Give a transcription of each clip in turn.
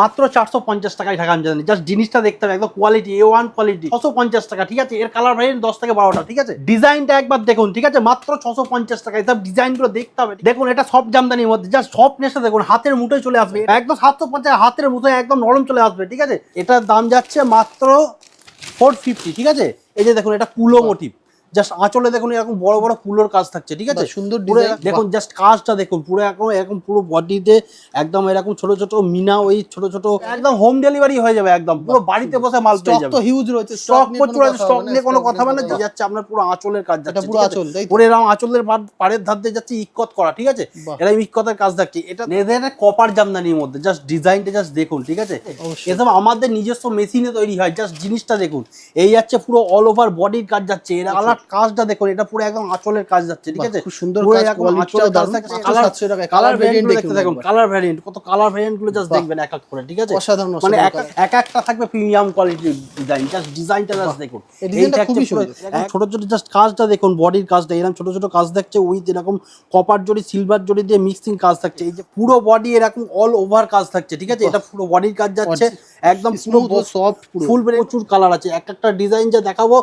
মাত্র চারশো পঞ্চাশ টাকায় ঢাকা জানি জাস্ট জিনিসটা দেখতে হবে, একদম কোয়ালিটি এ ওয়ান কোয়ালিটি ছশো পঞ্চাশ টাকা, ঠিক আছে? এর কালার ভ্যারিয়েন্ট দশ থেকে বারোটা, ঠিক আছে? ডিজাইনটা একবার দেখুন, ঠিক আছে? মাত্র ছশো পঞ্চাশ টাকা এসব ডিজাইনগুলো দেখতে হবে। দেখুন, এটা সব জামদানির মধ্যে জাস্ট সব সফটনেসটা দেখুন, হাতের মুঠোয় চলে আসবে। একদম সাতশো পঞ্চাশ, হাতের মুঠোয় একদম নরম চলে আসবে, ঠিক আছে? এটার দাম যাচ্ছে মাত্র ফোর ফিফটি ঠিক আছে? এই যে দেখুন, এটা কুলো মোটিভ জাস্ট আঁচলে দেখুন এরকম বড় বড় কুলোর কাজ থাকছে ঠিক আছে? সুন্দর দেখুন জাস্ট কাজটা দেখুন পুরো এরকম এরকম পুরো বডিতে একদম এরকম ছোট ছোট মিনা ওই ছোট ছোট একদম হোম ডেলিভারি হয়ে যাবে একদম পুরো বাড়িতে বসে মাল পেয়ে যাবে। তো হিউজ রয়েছে স্টক প্রচুর আছে স্টক নিয়ে কোনো কথা মানে যাচ্ছে আপনার পুরো আঁচলের কাজ যাচ্ছে পুরো আঁচল, পুরো এরকম আঁচলের পাড়ের ধার দিয়ে যাচ্ছে ইকত করা ঠিক আছে? বাহ। এরা ইকতের কাজ থাকছে এটা লেদারের কপার জামদানির মধ্যে জাস্ট ডিজাইনটা জাস্ট দেখুন ঠিক আছে। এসব আমাদের নিজস্ব মেশিনে তৈরি হয় জাস্ট জিনিসটা দেখুন এই যাচ্ছে পুরো অল ওভার বডির কাজ যাচ্ছে এর আলাদা কাজটা দেখুন এটা পুরো একদম আঁচলের কাজ যাচ্ছে ঠিক আছে? খুব সুন্দর কাজ, দারুণ। কালার 700 টাকায়, কালার ভ্যারিয়েন্ট দেখতে একবার। কালার ভ্যারিয়েন্ট কত কালার ভ্যারিয়েন্টগুলো জাস্ট দেখবেন এক এক করে ঠিক আছে? অসাধারণ, মানে এক একটা থাকবে প্রিমিয়াম কোয়ালিটির ডিজাইন জাস্ট ডিজাইনটা জাস্ট দেখুন। এই ডিজাইনটা খুবই সুন্দর। ছোট ছোট জাস্ট কাজটা দেখুন বডির কাজটা এরকম ছোট ছোট কাজ থাকছে উইথ এরকম কপার জড়ি সিলভার জড়ি দিয়ে মিক্সিং কাজ থাকছে। এই যে পুরো বডি এরকম অল ওভার কাজ থাকছে ঠিক আছে? এটা পুরো বডির কাজ যাচ্ছে একদম স্মুথ সফট ফুল প্রচুর কালার আছে। এক একটা ডিজাইন যা দেখাবো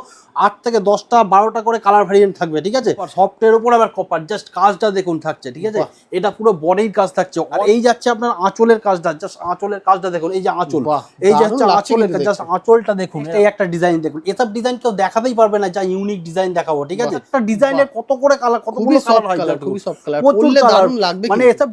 আট থেকে দশটা বারোটা করে কালার ভ্যারিয়েন্ট থাকবে ঠিক আছে? সফটের উপর আবার কপার জাস্ট কাজটা দেখুন থাকছে ঠিক আছে? এটা পুরো বডির কাজ থাকছে। আর এই যাচ্ছে আপনার আঁচলের কাজটা জাস্ট আঁচলের কাজটা দেখুন এই যে আঁচল। এই যে হচ্ছে আঁচলের কাজ জাস্ট আঁচলটা দেখুন এই একটা ডিজাইন দেখুন। এসব ডিজাইন কেউ দেখাতেই পারবে না যা ইউনিক ডিজাইন দেখাবো ঠিক আছে? একটা ডিজাইনের কত করে কালার কত কালার হয় কালার কালার প্রচুর দারুণ লাগবে মানে। এসব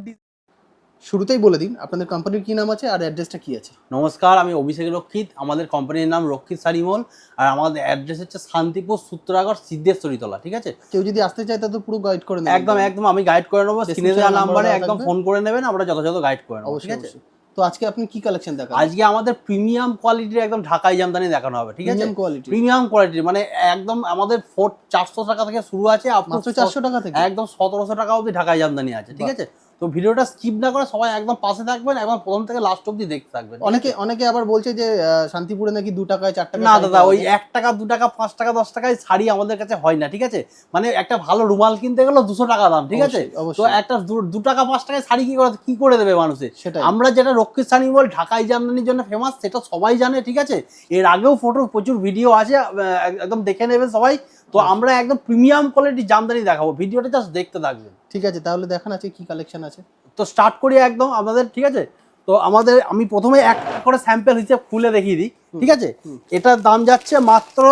শুরুতেই বলে দিন আপনাদের কোম্পানির কি নাম আছে আর অ্যাড্রেসটা কি আছে? নমস্কার আমি অভিষেক রক্ষিত আমাদের কোম্পানির নাম রক্ষিত শাড়িমল আর আমাদের অ্যাড্রেস হচ্ছে শান্তিপুর সূত্রাগড় সিদ্ধেশ্বরীতলা ঠিক আছে? কেউ যদি আসতে চায় তাহলে পুরো গাইড করে নেবেন। একদম একদম আমি গাইড করে নেব স্ক্রিনে দেওয়া নাম্বারে একদম ফোন করে নেবেন আমরা যথাযথ গাইড করে নেব ঠিক আছে? তো আজকে আপনি কি কালেকশন দেখাবেন? আজকে আমাদের প্রিমিয়াম কোয়ালিটির একদম ঢাকাই জামদানি দেখানো হবে ঠিক আছে? প্রিমিয়াম কোয়ালিটি প্রিমিয়াম কোয়ালিটির মানে একদম আমাদের ফোর চারশো টাকা থেকে শুরু আছে চারশো টাকা থেকে? একদম সতেরোশো টাকা অবধি ঢাকাই জামদানি আছে ঠিক আছে? তো ভিডিওটা স্কিপ না করে সবাই একদম পাশে থাকবেন একদম প্রথম থেকে লাস্ট অবধি দেখতে থাকবেন। অনেকে অনেকে আবার বলছে যে শান্তিপুরে নাকি দু টাকায় চার টাকা না দাদা ওই এক টাকা দু টাকা পাঁচ টাকা দশ টাকায় শাড়ি আমাদের কাছে হয় না ঠিক আছে? মানে একটা ভালো রুমাল কিনতে গেলে দুশো টাকা দাম ঠিক আছে। তো একটা দু- দু টাকা পাঁচ টাকায় শাড়ি কি করে কি করে দেবে মানুষে? সেটা আমরা যেটা রক্ষিত শাড়ি বল ঢাকাই জামদানির জন্য ফেমাস সেটা সবাই জানে ঠিক আছে? এর আগেও ফটো প্রচুর ভিডিও আছে একদম দেখে নেবেন সবাই। তো আমরা একদম প্রিমিয়াম কোয়ালিটির জামদানি দেখাবো ভিডিওটা জাস্ট দেখতে থাকবেন। ঠিক আছে তাহলে দেখান আছে কি কালেকশন আছে। তো স্টার্ট করি একদম আমাদের ঠিক আছে? তো আমাদের আমি প্রথমে এক করে স্যাম্পেল হিসেবে খুলে দেখিয়ে দিই ঠিক আছে? এটার দাম যাচ্ছে মাত্র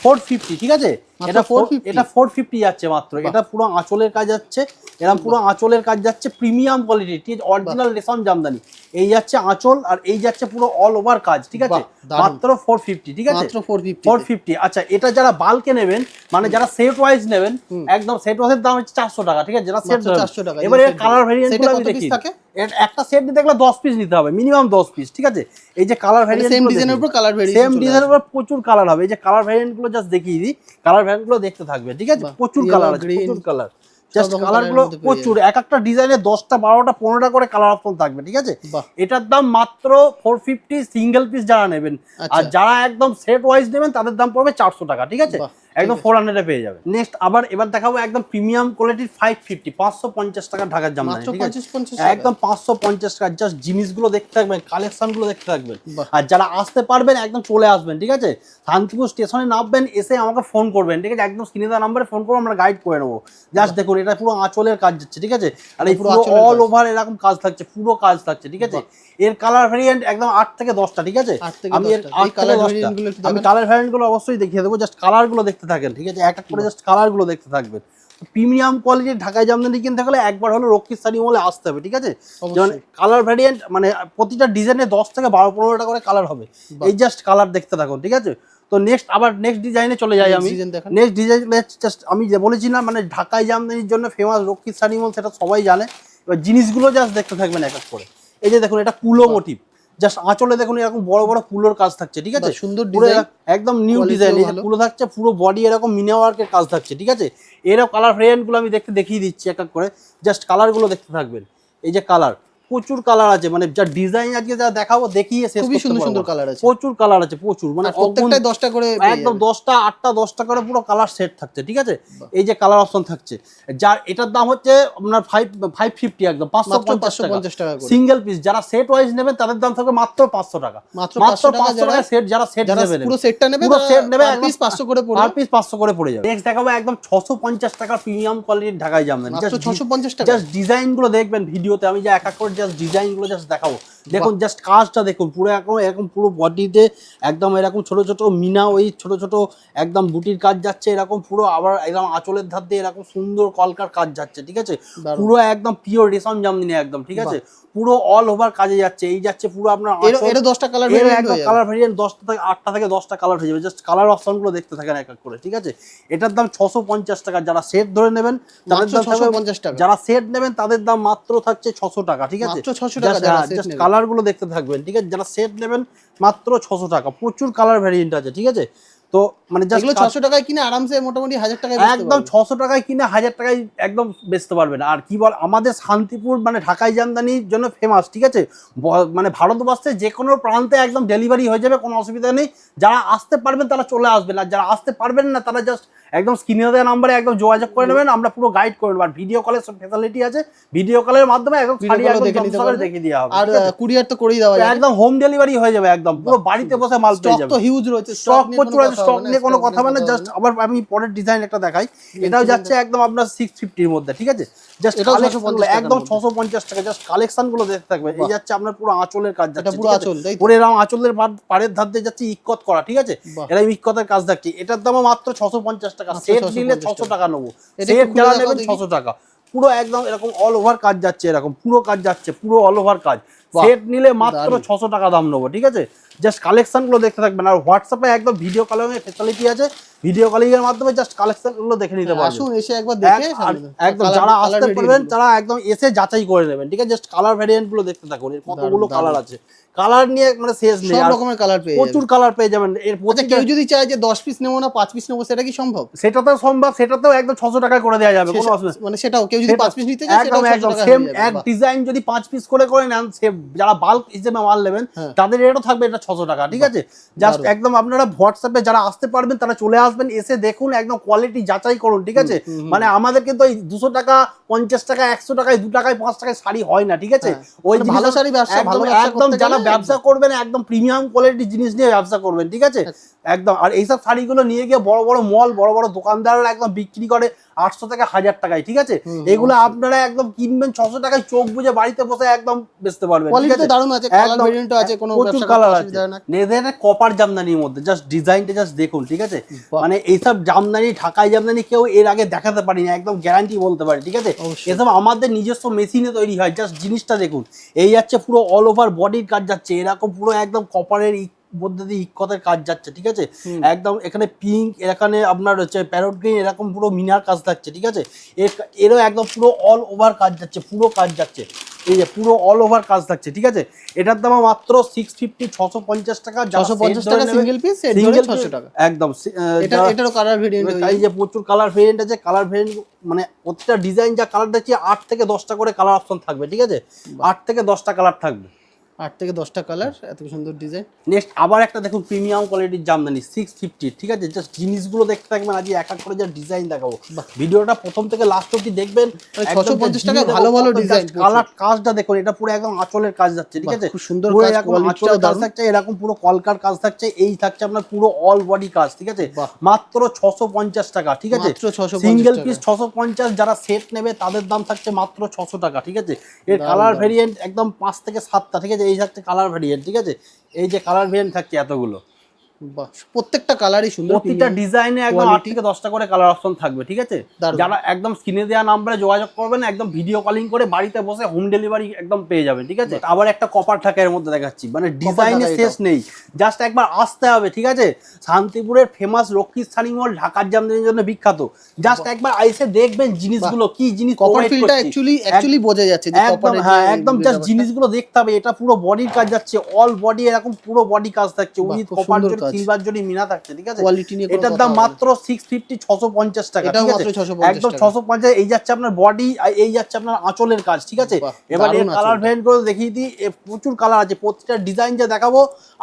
ফোর ফিফটি ঠিক আছে? এটা ফোর এটা ফোর ফিফটি যাচ্ছে মাত্র। এটা পুরো আঁচলের কাজ যাচ্ছে এরকম পুরো আঁচলের কাজ যাচ্ছে প্রিমিয়াম কোয়ালিটি ঠিক অরিজিনাল রেশম জামদানি। এই যাচ্ছে আঁচল আর এই যাচ্ছে পুরো অল ওভার কাজ ঠিক আছে? মাত্র ফোর ফিফটি ঠিক আছে? ফোর ফিফটি আচ্ছা এটা যারা বাল্কে নেবেন মানে যারা সেট ওয়াইজ নেবেন একদম সেট ওয়াইজের দাম হচ্ছে চারশো টাকা ঠিক আছে? যারা সেট 400 টাকা, এবার এর কালার। ভেরিয়েন্ট আমি দেখি একটা সেট নিতে গেলে দশ পিস নিতে হবে মিনিমাম দশ পিস ঠিক আছে? এই যে কালার ভেরিয়েন্ট সেম ডিজাইনের উপর কালার সেম ভেরিয়েশন ডিজাইনের উপর প্রচুর কালার হবে। এই যে কালার ভেরিয়েন্টগুলো জাস্ট দেখিয়ে দিই। কালার ভেরিয়েন্ট দেখতে থাকবে ঠিক আছে? প্রচুর কালার আছে প্রচুর কালার জাস্ট রকম কালারগুলো প্রচুর। এক একটা ডিজাইনে দশটা বারোটা পনেরোটা করে কালার অপশন থাকবে ঠিক আছে? এটার দাম মাত্র ফোর ফিফটি সিঙ্গেল পিস যারা নেবেন। আর আচ্ছা। যারা একদম সেট ওয়াইজ নেবেন তাদের দাম পড়বে চারশো টাকা ঠিক আছে? একদম ফোর হান্ড্রেডে পেয়ে যাবে। নেক্সট আবার এবার দেখাবো একদম প্রিমিয়াম কোয়ালিটির ফাইভ ফিফটি পাঁচশো পঞ্চাশ টাকা ঢাকার জামদানি মাত্র ঠিক আছে? 50 50 টাকা? একদম পাঁচশো পঞ্চাশ টাকা জাস্ট জিনিসগুলো দেখতে থাকবেন কালেকশনগুলো দেখতে থাকবেন। আর যারা আসতে পারবেন একদম চলে আসবেন ঠিক আছে? শান্তিপুর স্টেশনে নামবেন এসে আমাকে ফোন করবেন ঠিক আছে? একদম স্ক্রিনে দেওয়া নাম্বারে ফোন করে আমরা গাইড করে নেব। জাস্ট দেখুন এটা পুরো আঁচলের কাজ যাচ্ছে ঠিক আছে? আর এই পুরো অল ওভার এরকম কাজ থাকছে পুরো কাজ থাকছে ঠিক আছে? এর কালার ভেরিয়েন্ট একদম আট থেকে দশটা ঠিক আছে? আমি এর আট থেকে দশটা। variant গুলো একটু আমি কালার ভ্যারিয়েন্টগুলো অবশ্যই দেখিয়ে দেবো জাস্ট কালারগুলো দেখতে থাকেন ঠিক আছে? এক এক করে জাস্ট কালারগুলো দেখতে থাকবেন। প্রিমিয়াম কোয়ালিটির ঢাকায় জামদানি কিনতে গেলে একবার হলো রক্ষিত শাড়ি মলে আসতে হবে ঠিক আছে? যেমন কালার ভ্যারিয়েন্ট মানে প্রতিটা ডিজাইনে দশ থেকে বারো পনেরোটা করে কালার হবে। এই জাস্ট কালার দেখতে থাকুন ঠিক আছে? তো নেক্সট আবার নেক্সট ডিজাইনে চলে যাই আমি। নেক্সট ডিজাইন জাস্ট আমি যে বলেছি না মানে ঢাকাই জামদানির জন্য ফেমাস রক্ষিত শাড়ি মল সেটা সবাই জানে। এবার জিনিসগুলো জাস্ট দেখতে থাকবেন এক এক করে। এই যে দেখুন এটা কুলো মোটিভ জাস্ট আঁচলে দেখুন এরকম বড় বড় পুলোর কাজ থাকছে ঠিক আছে? সুন্দর পুরো একদম নিউ ডিজাইন পুলো থাকছে পুরো বডি এরকম মিনা ওয়ার্কের কাজ থাকছে ঠিক আছে? এরকম কালার ভ্যারিয়েন্টগুলো আমি দেখতে দেখিয়ে দিচ্ছি এক এক করে। জাস্ট কালারগুলো দেখতে থাকবেন। এই যে কালার প্রচুর কালার আছে মানে যা ডিজাইন আজকে যা দেখাবো দেখিয়ে শেষ খুবই সুন্দর সুন্দর কালার আছে। প্রচুর কালার আছে প্রচুর মানে প্রত্যেকটাই দশটা করে একদম যাবেন। দশটা আটটা দশটা করে পুরো কালার সেট থাকছে ঠিক আছে? এই যে কালার অপশন থাকছে যার এটার দাম হচ্ছে আপনার ফাইভ ফাইভ ফিফটি একদম পাঁচশো পাঁচশো টাকা। পঞ্চাশ টাকা করে। সিঙ্গেল পিস যারা সেট ওয়াইজ নেবেন তাদের দাম থাকবে মাত্র পাঁচশো টাকা। মাত্র মাত্র 500 টাকা পাঁচশো যারা- টাকা সেট যারা সেট যারা নেবে পুরো সেটটা নেবে পুরো set নেবে পিস একদম পাঁচশো করে পড়বে পার পিস পাঁচশো করে পড়ে যাবে। নেক্সট দেখাবো একদম ছশো পঞ্চাশ টাকার প্রিমিয়াম কোয়ালিটির ঢাকায় জামদানি ছশো পঞ্চাশ টাকা। জাস্ট ডিজাইনগুলো দেখবেন ভিডিওতে আমি যে এক এক করে জাস্ট ডিজাইনগুলো জাস্ট দেখাবো। দেখুন জাস্ট কাজটা দেখুন পুরো একদম এরকম পুরো বডিতে একদম এরকম ছোট ছোট মিনা ওই ছোট ছোট একদম বুটির কাজ যাচ্ছে এরকম পুরো আবার একদম আঁচলের ধার দিয়ে এরকম সুন্দর কলকার কাজ যাচ্ছে ঠিক আছে? পুরো একদম পিওর রেশম জামদানি একদম ঠিক আছে? পুরো অল ওভার কাজে যাচ্ছে। এই যাচ্ছে পুরো আপনার এর দশটা কালার কালার ভেরিয়েন্ট দশটা থেকে আটটা থেকে দশটা কালার হয়ে যাবে। জাস্ট কালার অপশনগুলো দেখতে থাকেন এক এক করে ঠিক আছে? এটার দাম ছশো পঞ্চাশ টাকা। যারা সেট ধরে নেবেন তাদের দাম ছশো থাকবে- পঞ্চাশ টাকা। যারা সেট নেবেন তাদের দাম মাত্র থাকছে ছশো টাকা ঠিক আছে? 600 টাকা যারা set কালারগুলো দেখতে থাকবেন ঠিক আছে? যারা সেট নেবেন মাত্র ছশো টাকা। প্রচুর কালার ভ্যারিয়েন্ট আছে ঠিক আছে? তো মানে যেগুলো ছশো টাকায় কিনে আরামসে মোটামুটি হাজার টাকায় একদম ছশো টাকায় কিনে হাজার টাকায় একদম বেচতে পারবেন আর কি বল আমাদের শান্তিপুর মানে ঢাকাই জামদানির জন্য ফেমাস ঠিক আছে? মানে ভারতবর্ষে যে কোনো প্রান্তে একদম ডেলিভারি হয়ে যাবে কোনো অসুবিধা নেই। যারা আসতে পারবেন তারা চলে আসবেন আর যারা আসতে পারবেন না তারা জাস্ট একদম স্ক্রিনে দেওয়া নাম্বারে একদম যোগাযোগ করে নেবেন আমরা পুরো গাইড করে নেব। আর ভিডিও কলের ফেসিলিটি আছে। ভিডিও কলের মাধ্যমে একদম শাড়ি একদম দেখে দেওয়া হবে। আর কুরিয়ার তো করেই দেওয়া একদম হোম ডেলিভারি হয়ে যাবে একদম। পুরো বাড়িতে বসে মাল পেয়ে স্টক যাবে। তো হিউজ রয়েছে স্টক প্রচুর আছে স্টক নিয়ে কোনো কথা মানে জাস্ট আবার আমি পরের ডিজাইন একটা দেখাই। এটাও যাচ্ছে একদম আপনার সিক্স ফিফটির মধ্যে ঠিক আছে? জাস্ট এটাও 650 একদম মধ্যে। ছশো পঞ্চাশ টাকা জাস্ট কালেকশনগুলো দেখতে থাকবে। এই যাচ্ছে আপনার পুরো আঁচলের কাজ এটা যাচ্ছে পুরো আঁচল, পুরো এরকম আঁচলের পাড়ের ধার দিয়ে যাচ্ছে ইক্কত করা ঠিক আছে। এরা ইক্কতের কাজ দেখছি। এটার দামও মাত্র ছশো পঞ্চাশ টাকা সেট নিলে ছশো টাকা। নেব। সেট যারা নেবেন ছশো টাকা। পুরো একদম এরকম অল ওভার কাজ যাচ্ছে এরকম পুরো কাজ যাচ্ছে পুরো অল ওভার কাজ। সেট নিলে মাত্র ছশো টাকা দাম নেব ঠিক আছে? জাস্ট কালেকশনগুলো দেখতে থাকবেন। আর হোয়াটসঅ্যাপে একদম ভিডিও কলিং এর ফেসিলিটি আছে। ভিডিও কলিং এর মাধ্যমে জাস্ট কালেকশনগুলো দেখে নিতে পারবেন। আসুন এসে একবার দেখে একদম যারা আসতে পারবেন তারা একদম এসে যাচাই করে নেবেন ঠিক আছে? জাস্ট কালার ভ্যারিয়েন্টগুলো দেখতে থাকুন। এর কতগুলো কালার আছে। কালার নিয়ে মানে শেষ নেই। সব রকমের কালার পেয়ে প্রচুর কালার পেয়ে যাবেন। এর আচ্ছা প্রত্যেকটা কেউ যদি চায় যে দশ পিস নেব না পাঁচ পিস নেব সেটা কি সম্ভব? সেটাতেও সম্ভব সেটাতেও একদম ছশো টাকায় করে দেওয়া যাবে কোনো অসুবিধা মানে সেটাও কেউ যদি সেটা- পাঁচ পিস নিতে চায় সেটাও একদম একদম সেম এক ডিজাইন যদি পাঁচ পিস করে করে নেন সে যারা বাল্ক হিসেবে মাল নেবেন হ্যাঁ। তাদের রেটও থাকবে এটা ছশো টাকা ঠিক আছে? জাস্ট একদম আপনারা হোয়াটসঅ্যাপে যারা আসতে পারবেন তারা চলে আসবেন এসে দেখুন একদম কোয়ালিটি যাচাই করুন ঠিক আছে? মানে আমাদের কিন্তু ওই দুশো টাকা পঞ্চাশ টাকা একশো টাকায় দু টাকায় পাঁচ টাকায় শাড়ি হয় না ঠিক আছে? হ্যাঁ। ওই মানে ভালো শাড়ি ব্যবসা, ভালো একদম- যারা ব্যবসা করবেন একদম প্রিমিয়াম কোয়ালিটি জিনিস নিয়ে ব্যবসা করবেন ঠিক আছে? একদম আর এইসব শাড়িগুলো নিয়ে গিয়ে বড় বড় মল বড় বড় দোকানদাররা একদম বিক্রি করে আটশো থেকে হাজার টাকায় ঠিক আছে? এগুলো আপনারা একদম কিনবেন ছশো টাকায় চোখ বুঝে বাড়িতে বসে একদম বেচতে পারবেন দারুণ আছে আছে কোনো প্রচুর কালার আছে। কপার জামদানির মধ্যে জাস্ট ডিজাইনটা জাস্ট দেখুন ঠিক আছে? মানে এইসব জামদানি ঢাকাই জামদানি কেউ এর আগে দেখাতে পারি না একদম গ্যারান্টি বলতে পারি ঠিক আছে। এসব আমাদের নিজস্ব মেশিনে তৈরি হয় জাস্ট জিনিসটা দেখুন। এই যাচ্ছে পুরো অল ওভার বডির কাজ যাচ্ছে এরকম পুরো একদম কপারের মধ্যে দিয়ে ইকতের কাজ যাচ্ছে ঠিক আছে? একদম এখানে পিঙ্ক এখানে আপনার হচ্ছে প্যারট গ্রিন এরকম পুরো মিনার কাজ থাকছে ঠিক আছে? এর এরও একদম পুরো অল ওভার কাজ যাচ্ছে পুরো কাজ যাচ্ছে। এই যে পুরো অল ওভার কাজ থাকছে ঠিক আছে? এটার দাম মাত্র সিক্স ফিফটি ছশো পঞ্চাশ টাকা ছশো পঞ্চাশ টাকা সিঙ্গেল পিস ধরে ছশো টাকা। একদম এটারও কালার ভেরিয়েন্ট এই যে প্রচুর কালার ভেরিয়েন্ট আছে কালার ভেরিয়েন্ট মানে প্রত্যেকটা ডিজাইন যা কালার দেখছি আট থেকে দশটা করে কালার অপশন থাকবে ঠিক আছে? আট থেকে দশটা কালার থাকবে। আট থেকে দশটা কালার এত সুন্দর ডিজাইন নেক্সট আবার একটা দেখুন প্রিমিয়াম কোয়ালিটির জামদানি সিক্স ফিফটি ঠিক আছে? জাস্ট জিনিসগুলো দেখতে থাকবেন আজ এক এক করে যা ডিজাইন দেখাবো। ভিডিওটা প্রথম থেকে লাস্ট অব্দি দেখবেন মানে 650 টাকা ভালো ভালো প্রচুর। কালার কাজটা দেখুন এটা পুরো একদম আঁচলের কাজ যাচ্ছে ঠিক আছে? খুব সুন্দর কাজ, এরকম আঁচলের কাজ থাকছে এরকম পুরো কলকার কাজ থাকছে এই থাকছে আপনার পুরো অল বডি কাজ ঠিক আছে? মাত্র ছশো পঞ্চাশ টাকা ঠিক আছে? সিঙ্গেল পিস ছশো পঞ্চাশ যারা সেট নেবে তাদের দাম থাকছে মাত্র ছশো টাকা ঠিক আছে? এর কালার। ভেরিয়েন্ট একদম পাঁচ থেকে সাতটা ঠিক আছে? এই থাকছে কালার ভ্যারিয়েন্ট ঠিক আছে? এই যে কালার ভেরিয়েন্ট থাকছে এতগুলো। বাহ প্রত্যেকটা কালারই সুন্দর প্রতিটা ডিজাইনে একদম আট থেকে দশটা করে কালার অপশন থাকবে ঠিক আছে? যারা একদম স্ক্রিনে দেওয়া নাম্বারে যোগাযোগ করবেন একদম ভিডিও কলিং করে বাড়িতে বসে হোম ডেলিভারি একদম পেয়ে যাবেন ঠিক আছে? আবার একটা কপার থাকে এর মধ্যে দেখাচ্ছি মানে ডিজাইনে শেষ নেই। জাস্ট একবার আসতে হবে ঠিক আছে? শান্তিপুরের ফেমাস লক্ষ্মীস্থানী মল ঢাকার জামদানির জন্য বিখ্যাত। জাস্ট একবার আইসে দেখবেন জিনিসগুলো কি জিনিস কপার ফিলটা অ্যাকচুয়ালি অ্যাকচুয়ালি বোঝা যাচ্ছে যে একদম হ্যাঁ একদম জাস্ট। জিনিসগুলো দেখতে হবে এটা পুরো বডির কাজ যাচ্ছে অল বডি এরকম পুরো বডি কাজ থাকছে। উইথ কপার কাজ। সিলভার জড়ি মিনা থাকছে ঠিক আছে? কোয়ালিটি নিয়ে এটার দাম মাত্র সিক্স ফিফটি ছশো পঞ্চাশ টাকা এটাও ঠিক মাত্র আছে? 650 একদম টাকা। ছশো পঞ্চাশ এই যাচ্ছে আপনার বডি এই যাচ্ছে আপনার আঁচলের কাজ ঠিক আছে? এবার এর কালার। ভ্যারিয়েন্ট করে দেখিয়ে দিই। প্রচুর কালার আছে। প্রতিটা ডিজাইন যা দেখাবো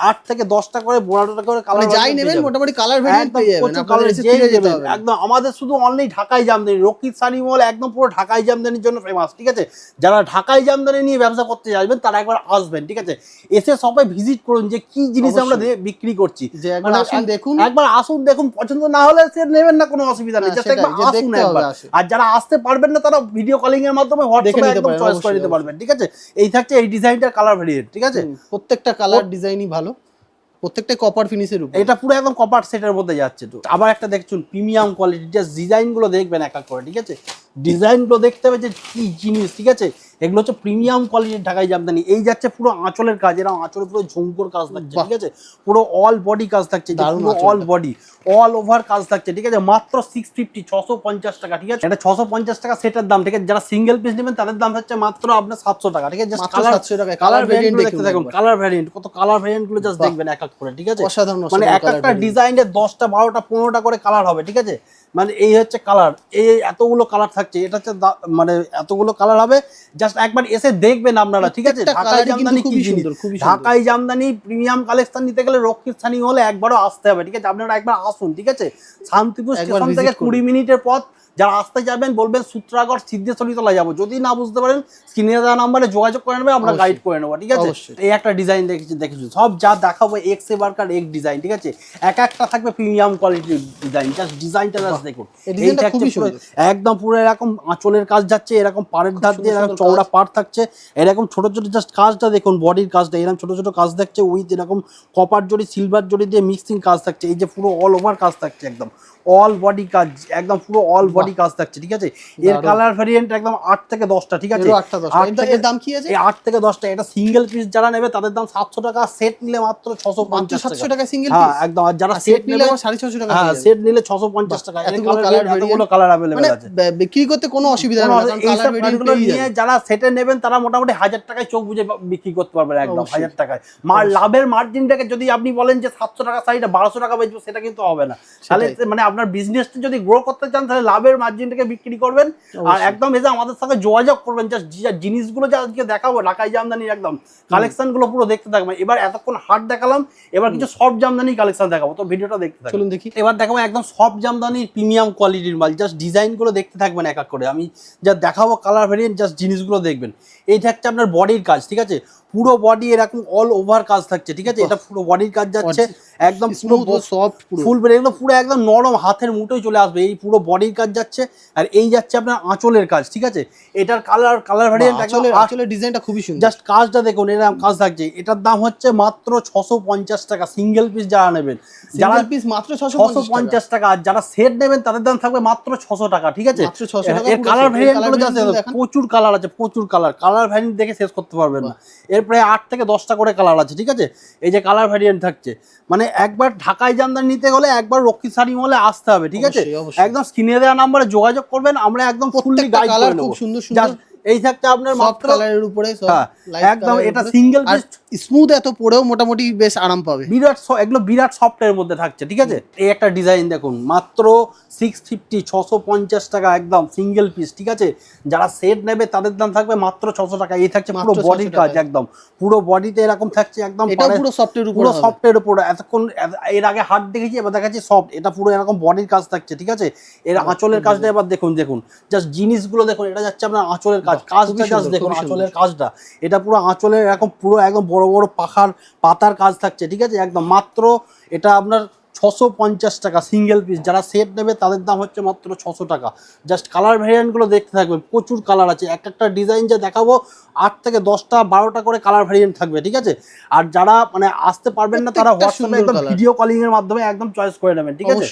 আট থেকে দশটা করে বোড়াটা করে মানে কালার যাই নেবেন মোটামুটি কালার একদম পেয়ে যাবেন। প্রচুর আপনাদের colour এসে ফিরে যেতে নেবেন, হবে। না। একদম আমাদের শুধু অনলি ঢাকাই জামদানি রকিত সানি মল একদম পুরো ঢাকাই জামদানির জন্য ফেমাস ঠিক আছে? যারা ঢাকাই জামদানি নিয়ে ব্যবসা করতে আসবেন তারা একবার আসবেন ঠিক আছে? এসে সবাই ভিজিট করুন যে কি জিনিস আমরা। বিক্রি করছি। যে একবার মানে আসুন দেখুন। একবার আসুন দেখুন পছন্দ না হলে সে নেবেন না কোনো অসুবিধা নেই। জাস্ট একবার আসুন একবার। আর যারা আসতে পারবেন না তারা ভিডিও কলিং এর মাধ্যমে হোয়াটসঅ্যাপে একদম চয়েস করে নিতে পারবেন ঠিক আছে? এই থাকছে এই ডিজাইনটার কালার ভেরিয়েন্ট ঠিক আছে? প্রত্যেকটা কালার ডিজাইনই ভালো। প্রত্যেকটা কপার ফিনিশের উপর। এটা পুরো একদম কপার সেটের মধ্যে যাচ্ছে তো। আবার একটা দেখছুন প্রিমিয়াম কোয়ালিটি জাস্ট ডিজাইনগুলো দেখবেন এক এক করে ঠিক আছে? ডিজাইনগুলো দেখতে হবে যে কি জিনিস ঠিক আছে? এগুলো হচ্ছে প্রিমিয়াম কোয়ালিটির ঢাকাই জামদানি। এই যাচ্ছে পুরো আঁচলের কাজ এরা আঁচলে পুরো ঝুমকোর কাজ থাকছে ঠিক আছে? পুরো অল বডি কাজ থাকছে পুরো অল বডি অল ওভার কাজ থাকছে ঠিক আছে? মাত্র সিক্স ফিফটি ছশো পঞ্চাশ টাকা ঠিক আছে? এটা ছশো পঞ্চাশ টাকা সেটার দাম ঠিক আছে? যারা সিঙ্গেল পিস নেবেন তাদের দাম হচ্ছে মাত্র আপনার সাতশো টাকা ঠিক আছে? কালার 700 কালার ভ্যারিয়েন্ট দেখতে থাকুন কালার ভ্যারিয়েন্ট কত কালার ভ্যারিয়েন্টগুলো জাস্ট দেখবেন এক এক করে ঠিক আছে? অসাধারণ মানে এক একটা। ডিজাইনের দশটা বারোটা পনেরোটা করে কালার হবে ঠিক আছে? মানে এই হচ্ছে কালার এই এতগুলো কালার থাকছে। এটা মানে এতগুলো কালার হবে। জাস্ট একবার এসে দেখবেন আপনারা ঠিক আছে? ঢাকাই জামদানি কি সুন্দর, খুবই। ঢাকাই জামদানি প্রিমিয়াম কালেকশন নিতে গেলে রক্ষিত স্থানীয় হলে একবারও আসতে হবে ঠিক আছে? আপনারা একবার আসুন ঠিক আছে? শান্তিপুর স্টেশন থেকে কুড়ি মিনিটের পথ। যারা আসতে যাবেন বলবেন সূত্রাগড় সিদ্ধেশ্বরী তলা যাব। যদি না বুঝতে পারেন স্ক্রিনে দেওয়া নাম্বারে যোগাযোগ করে নেবে আমরা গাইড করে নেব ঠিক আছে? এই একটা ডিজাইন দেখেছি দেখেছি। সব যা দেখাবো এক্স এ বার্কার এক ডিজাইন ঠিক আছে? এক একটা থাকবে প্রিমিয়াম কোয়ালিটির ডিজাইন জাস্ট ডিজাইনটা জাস্ট দেখুন। একদম পুরো এরকম আঁচলের কাজ যাচ্ছে এরকম পাড়ের ধার দিয়ে এরকম চওড়া পাড় থাকছে এরকম ছোট ছোট জাস্ট কাজটা দেখুন বডির কাজটা এরকম ছোট ছোট কাজ থাকছে উইথ এরকম কপার জড়ি সিলভার জড়ি দিয়ে মিক্সিং কাজ থাকছে এই যে পুরো অল ওভার কাজ থাকছে একদম। অল বডি কাজ একদম পুরো অল বডি কাজ থাকছে ঠিক আছে? এর কালার ভেরিয়েন্ট একদম আট থেকে দশটা ঠিক আছে? এরও আটটা দশটা। আট এর- থেকে দাম কি আছে? এই থেকে দশটা। এটা সিঙ্গেল পিস যারা নেবে তাদের দাম সাতশো টাকা সেট নিলে মাত্র ছশো মাত্র পঞ্চাশ সাতশো টাকা টাকা সিঙ্গেল হ্যাঁ একদম। আর যারা সেট নিলে নেবে আবার সাড়ে ছশো টাকা হ্যাঁ সেট নিলে ছশো পঞ্চাশ টাকা। এর এতগুলো কালার অ্যাভেলেবেল মানে আছে। বিক্রি করতে কোনো অসুবিধা কোনো হবে না কালার ভেরিয়েন্ট নিয়ে যারা সেটে নেবেন তারা মোটামুটি হাজার টাকায় চোখ বুঝে বিক্রি করতে পারবেন একদম। হাজার টাকায়। মার লাভের মার্জিনটাকে যদি আপনি বলেন যে সাতশো টাকা শাড়িটা বারোশো টাকা বেচবো সেটা কিন্তু হবে না। তাহলে মানে আপনার বিজনেসটা যদি গ্রো করতে চান তাহলে লাভের মার্জিনটাকে বিক্রি করবেন। আর একদম এসে আমাদের সাথে যোগাযোগ করবেন জাস্ট জিনিসগুলো যা আজকে দেখাবো ঢাকাই জামদানির একদম কালেকশনগুলো পুরো দেখতে থাকবেন। এবার এতক্ষণ হাট দেখালাম এবার কিছু সফট জামদানি কালেকশন দেখাবো। তো ভিডিওটা দেখতে চলুন দেখি। এবার দেখাবো একদম সব জামদানির প্রিমিয়াম কোয়ালিটির মাল। জাস্ট ডিজাইনগুলো দেখতে থাকবেন এক এক করে। আমি যা দেখাবো কালার ভেরিয়েন্ট জাস্ট জিনিসগুলো দেখবেন। এই থাকছে আপনার বডির কাজ ঠিক আছে? পুরো বডি এরকম অল ওভার কাজ থাকছে ঠিক আছে? এটা পুরো বডির কাজ যাচ্ছে একদম পুরো। সফট ফুল এগুলো পুরো একদম নরম হাতের মুঠোয় চলে আসবে এই পুরো বডির কাজ যাচ্ছে আর এই যাচ্ছে আপনার আঁচলের কাজ ঠিক আছে? এটার কালার কালার ভেরিয়েন্ট আসলে আসলে ডিজাইনটা খুবই সুন্দর। জাস্ট কাজটা দেখুন এরকম কাজ থাকছে এটার দাম হচ্ছে মাত্র ছশো পঞ্চাশ টাকা সিঙ্গেল পিস যারা নেবেন যারা পিস মাত্র ছশো পঞ্চাশ টাকা। আর যারা সেট নেবেন তাদের দাম থাকবে মাত্র ছশো টাকা ঠিক আছে? মাত্র 600 টাকা এর কালার set, এর ভ্যারিয়েন্ট colour গুলো variant জাস্টগুলো দেখান। প্রচুর কালার আছে প্রচুর কালার কালার ভ্যারিয়েন্ট দেখে শেষ করতে পারবেন না। এর প্রায় আট থেকে দশটা করে কালার আছে ঠিক আছে? এই যে কালার ভ্যারিয়েন্ট থাকছে। মানে একবার ঢাকায় জামদানি নিতে গেলে একবার রক্ষী সারি মলে আসতে হবে ঠিক আছে। একদম স্ক্রিনে দেওয়া নাম্বারে যোগাযোগ করবেন আমরা একদম ফুললি গাইড করে নেব। সুন্দর সুন্দর। এই থাকছে আপনার মাত্র কালারের উপরে হ্যাঁ, একদম এটা single স্মুথ এত পরেও মোটামুটি বেশ আরাম পাবে। বিরাট এগুলো বিরাট সফটের মধ্যে থাকছে ঠিক আছে? এই একটা ডিজাইন দেখুন মাত্র সিক্স ফিফটি ছশো পঞ্চাশ টাকা একদম সিঙ্গেল পিস ঠিক আছে? যারা সেট নেবে তাদের দাম থাকবে মাত্র ছশো টাকা। এই থাকছে পুরো বডির কাজ একদম। পুরো বডিতে এরকম থাকছে একদম পুরো সফটের উপরে সফটের উপর। এতক্ষণ এর আগে হার্ড দেখেছি এবার দেখাচ্ছি সফট এটা পুরো এরকম বডির কাজ থাকছে ঠিক আছে? এর আঁচলের কাজটা এবার দেখুন দেখুন। জাস্ট জিনিসগুলো দেখুন এটা যাচ্ছে আপনার আঁচলের কাজ বাহ, কাজটা জাস্ট দেখুন আঁচলের কাজটা। এটা পুরো আঁচলের এরকম পুরো একদম বড় বড় পাখার পাতার কাজ থাকছে ঠিক আছে? একদম মাত্র এটা আপনার ছশো পঞ্চাশ টাকা সিঙ্গেল পিস যারা সেট নেবে তাদের দাম হচ্ছে মাত্র ছশো টাকা। জাস্ট কালার ভ্যারিয়েন্টগুলো দেখতে থাকবেন প্রচুর কালার আছে। এক একটা ডিজাইন যা দেখাবো আট থেকে দশটা বারোটা করে কালার ভ্যারিয়েন্ট থাকবে ঠিক আছে? আর যারা মানে আসতে পারবেন না তারা হোয়াটসঅ্যাপে একদম ভিডিও কলিং এর মাধ্যমে একদম চয়েস করে নেবেন ঠিক আছে?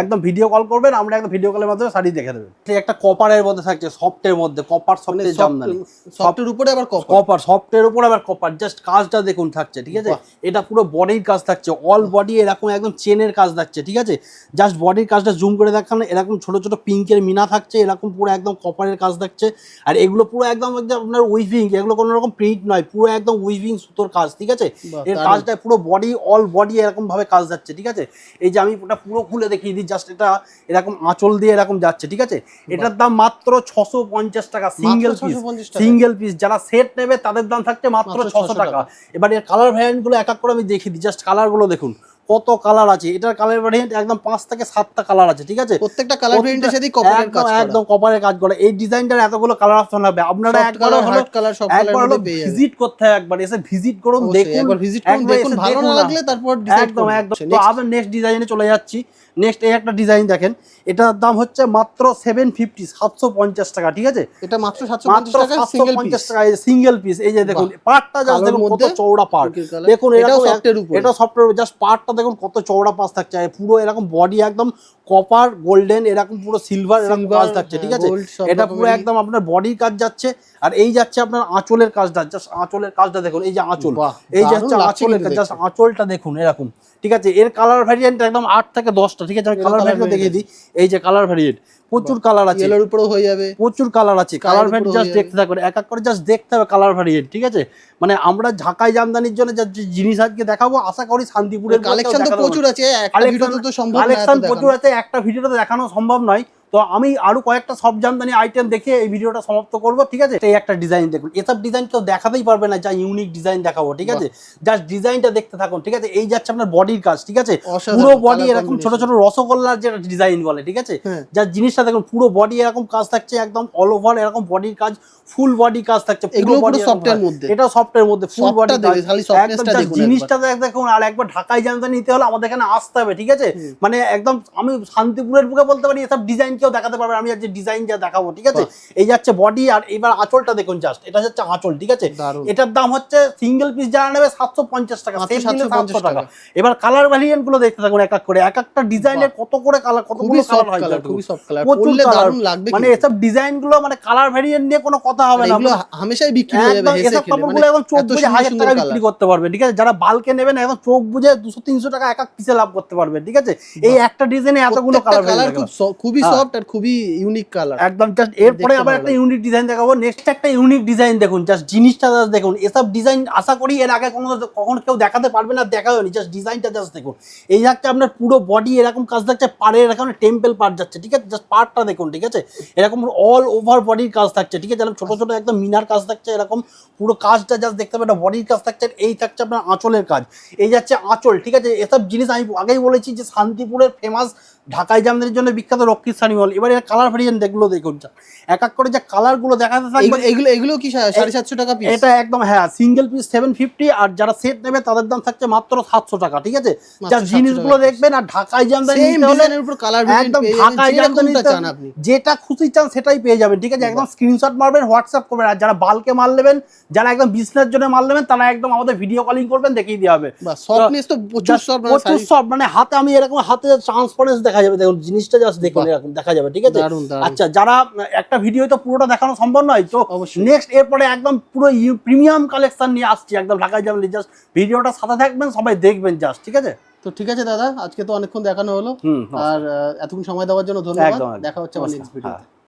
একদম ভিডিও কল করবেন আমরা একদম ভিডিও কলের মাধ্যমে শাড়ি দেখে দেবেন। একটা কপারের মধ্যে থাকছে সফটের মধ্যে। কপার মানে সফটের জামদানি সফটের উপরে আবার কপার কপার সফটের উপরে আবার কপার জাস্ট কাজটা দেখুন থাকছে ঠিক আছে? এটা পুরো বডির কাজ থাকছে। অল বডি এরকম একদম চেনের কপারের কাজ থাকছে ঠিক আছে? জাস্ট বডির কাজটা জুম করে দেখান এরকম ছোট ছোট পিঙ্কের মিনা থাকছে এরকম পুরো একদম কপারের কাজ থাকছে আর এগুলো পুরো একদম একদম আপনার উইভিং এগুলো কোনো রকম প্রিন্ট নয় পুরো একদম উইভিং সুতোর কাজ ঠিক আছে? এর কাজটা পুরো বডি অল বডি এরকম ভাবে কাজ যাচ্ছে ঠিক আছে? এই যে আমি ওটা পুরো খুলে দেখিয়ে দিই জাস্ট এটা এরকম আঁচল দিয়ে এরকম যাচ্ছে ঠিক আছে? এটার দাম মাত্র ছশো পঞ্চাশ টাকা সিঙ্গেল পিস সিঙ্গেল পিস যারা সেট নেবে তাদের দাম থাকছে মাত্র ছশো টাকা। এবার এর কালার ভ্যারিয়েন্টগুলো এক এক করে আমি দেখিয়ে দিই জাস্ট কালারগুলো দেখুন। কত কালার আছে? এটার কালার ভ্যারিয়েন্ট একদম পাঁচ থেকে সাতটা কালার আছে ঠিক আছে? প্রত্যেকটা কালার ভ্যারিয়েন্টের সাথে কপারের একদম কাজ করা। একদম কপারের কাজ করে। এই ডিজাইনটার এতগুলো কালার অপশন হবে আপনারা এক কালার হলো কালার সব কালার হলো ভিজিট করতে হয় একবার। এসে ভিজিট করুন দেখুন। একবার ভিজিট করুন দেখুন ভালো না। লাগলে তারপর ডিসাইড একদম করুন। একদম। তো আমরা আবার নেক্সট ডিজাইনে চলে যাচ্ছি। নেক্সট এই একটা ডিজাইন দেখেন। এটার দাম হচ্ছে মাত্র সেভেন ফিফটি সাতশো পঞ্চাশ টাকা ঠিক আছে? এটা মাত্র মাত্র সাতশো পঞ্চাশ টাকা সিঙ্গেল পিস এই যে দেখুন পার্টটা জাস্ট দেখুন কত চৌড়া পার্ট দেখুন এরকম সফটের উপর। এটা সফটওয়্যার জাস্ট পার্টটা দেখুন কত চৌড়া পাস থাকছে। পুরো এরকম বডি একদম কপার গোল্ডেন এরকম পুরো সিলভার এরকম কাজ থাকছে ঠিক হ্যাঁ, আছে? এটা পুরো একদম আপনার বডির কাজ যাচ্ছে। আর এই যাচ্ছে আপনার আঁচলের কাজটা। জাস্ট আঁচলের কাজটা দেখুন এই যে আঁচল। এই যে দারুণ হচ্ছে লাগছে আঁচলের কাজ। জাস্ট আঁচলটা দেখুন এরকম। ঠিক আছে? এর কালার ভ্যারিয়েন্ট একদম আট থেকে দশটা ঠিক আছে? আমি কালার ভ্যারিয়েন্ট দেখিয়ে দিই। এই যে কালার ভ্যারিয়েন্ট প্রচুর কালার আছে। এর উপরেও হয়ে যাবে। প্রচুর কালার আছে। কালার ভ্যারিয়েন্ট জাস্ট দেখতে থাকবেন এক এক করে জাস্ট দেখতে হবে কালার ভ্যারিয়েন্ট ঠিক আছে? মানে আমরা ঢাকায় জামদানির জন্য যা জিনিস আজকে দেখাবো আশা করি শান্তিপুরের কালেকশন তো প্রচুর আছে। একটা ভিডিও ভিডিওতে তো সম্ভব না কালেকশন প্রচুর আছে। একটা ভিডিওতে দেখানো সম্ভব নয়। তো আমি আরও কয়েকটা সব জামদানি আইটেম দেখে এই ভিডিওটা সমাপ্ত করব ঠিক আছে? এই একটা ডিজাইন দেখুন। এসব ডিজাইন কেউ দেখাতেই পারবে না যা ইউনিক ডিজাইন দেখাবো ঠিক আছে? জাস্ট ডিজাইনটা দেখতে থাকুন ঠিক আছে? এই যাচ্ছে আপনার বডির কাজ ঠিক আছে? পুরো বডি এরকম ছোট ছোট রসগোল্লার যেটা ডিজাইন বলে ঠিক আছে? হ্যাঁ। যার জিনিসটা দেখুন পুরো বডি এরকম কাজ থাকছে একদম অল ওভার এরকম বডির কাজ ফুল বডি কাজ থাকছে পুরো। মধ্যে। এটা সফটের মধ্যে ফুল বডি জিনিসটা দেখুন আর একবার ঢাকায় জানতে নিতে হলে আমাদের এখানে আসতে হবে ঠিক আছে? মানে একদম আমি শান্তিপুরের বুকে বলতে পারি এসব ডিজাইন কেউ দেখাতে পারবে আমি যে ডিজাইন যা দেখাবো ঠিক আছে? এই যাচ্ছে বডি আর এবার আঁচলটা দেখুন জাস্ট এটা হচ্ছে আঁচল ঠিক আছে? এটার দাম হচ্ছে সিঙ্গেল পিস যারা নেবে সাতশো পঞ্চাশ টাকা মাত্র সেট নিলে 750 সাতশো টাকা। এবার কালার ভ্যারিয়েন্টগুলো দেখতে থাকুন এক এক করে এক একটা ডিজাইনের কত করে কালার কতগুলো খুবই কালার হয় কালার কালার প্রচুর দারুণ লাগবে মানে এসব ডিজাইনগুলো মানে কালার ভ্যারিয়েন্ট নিয়ে কোনো কথা হবে না। হামেশাই বিক্রি হয়ে যাবে এসব খেলে। কাপড়গুলো মানে চোখ বুঝে হাজার টাকা বিক্রি করতে পারবে ঠিক আছে? যারা বালকে নেবেন একদম চোখ বুঝে দুশো তিনশো টাকা এক এক পিসে লাভ করতে পারবে ঠিক আছে? এই একটা ডিজাইনে এতগুলো কালার কালার খুবই হ্যাঁ। সফট আর খুবই ইউনিক কালার একদম জাস্ট এরপরে আবার একটা ইউনিক ডিজাইন দেখাবো। নেক্সট একটা ইউনিক ডিজাইন দেখুন জাস্ট জিনিসটা জাস্ট দেখুন। এসব ডিজাইন আশা করি এর আগে কোনো কখনো কেউ দেখাতে পারবে না দেখা হয়নি। জাস্ট ডিজাইনটা জাস্ট দেখুন। এই যাচ্ছে আপনার পুরো বডি এরকম কাজ থাকছে পাড়ে এরকম টেম্পল পার্ট যাচ্ছে ঠিক আছে? জাস্ট পার্টটা দেখুন ঠিক আছে? এরকম অল ওভার বডির কাজ থাকছে ঠিক আছে? এরকম ছোট ছোট একদম মিনার কাজ থাকছে এরকম পুরো কাজটা জাস্ট দেখতে পাবেন বডির কাজ থাকছে এই থাকছে আপনার আঁচলের কাজ। এই যাচ্ছে আঁচল ঠিক আছে? এসব জিনিস আমি আগেই বলেছি যে শান্তিপুরের ফেমাস ঢাকায় জামদানির জন্য বিখ্যাত রক্ষিত সানিমল এবার এর কালার ভেরিয়েন্ট দেখল দেখুন এক এক করে যে কালারগুলো দেখাতে থাকবে এগুলো এগুলো কি সাড়ে সাতশো টাকা পিস এটা একদম হ্যাঁ সিঙ্গেল পিস সেভেন ফিফটি আর যারা সেট নেবে তাদের দাম থাকছে মাত্র সাতশো টাকা ঠিক আছে? মাত্র যা 700 জিনিসগুলো দেখবেন আর ঢাকায় জামদানি একদম ঢাকায় জামদানি যেটা খুশি চান সেটাই পেয়ে যাবেন ঠিক আছে? একদম। স্ক্রিনশট মারবেন হোয়াটসঅ্যাপ করবেন আর যারা বালকে মাল নেবেন যারা একদম বিজনেসের জন্য মাল নেবেন তারা একদম আমাদের ভিডিও কলিং করবেন দেখিয়ে দেওয়া হবে। প্রচুর সব মানে হাতে আমি এরকম হাতে ট্রান্সপারেন্স দেখা যাবে দেখুন জিনিসটা জাস্ট দেখুন এরকম দেখা যাবে ঠিক আছে। আচ্ছা যারা একটা ভিডিও তো পুরোটা দেখানো সম্ভব নয় তো। নেক্সট এরপরে একদম পুরো প্রিমিয়াম কালেকশন নিয়ে আসছি একদম ঢাকায় যাবেন জাস্ট ভিডিওটা সাথে থাকবেন সবাই দেখবেন জাস্ট ঠিক আছে তো ঠিক আছে দাদা আজকে তো অনেকক্ষণ দেখানো হলো আর এতক্ষণ সময় দেওয়ার জন্য ধন্যবাদ। দেখা হচ্ছে আমার নেক্সট ভিডিও হ্যাঁ।